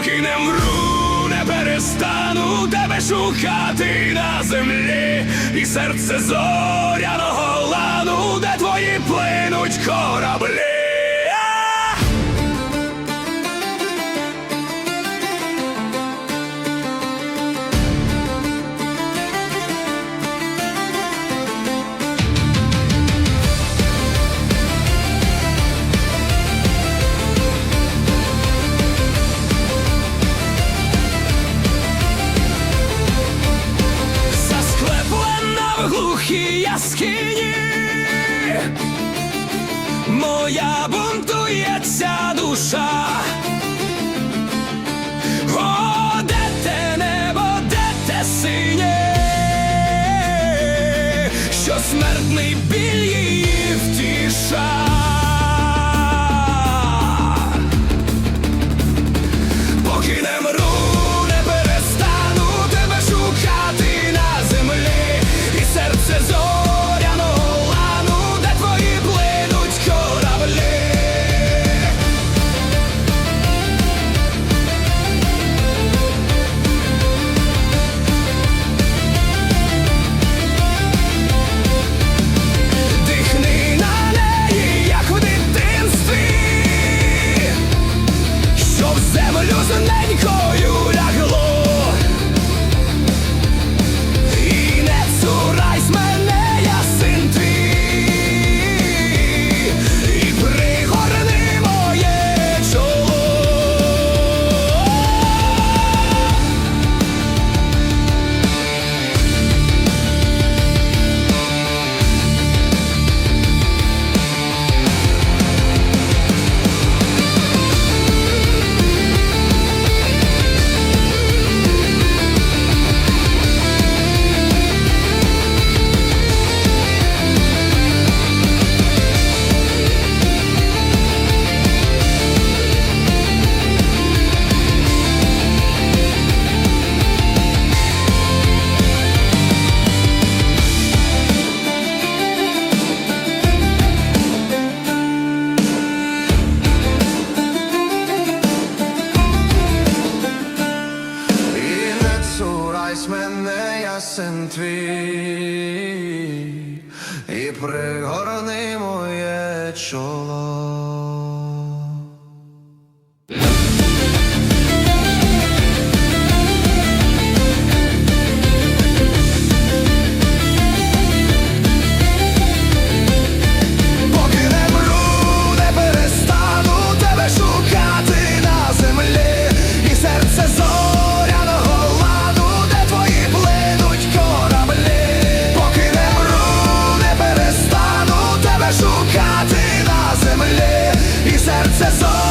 Поки не мру, не перестану тебе шукати на землі, і серце зоряного лану, де твої плинуть кораблі. скині моя бунтується душа. О, де те небо, де те синє, що смертний біль її втіша. і пригорни моє чоло. successor.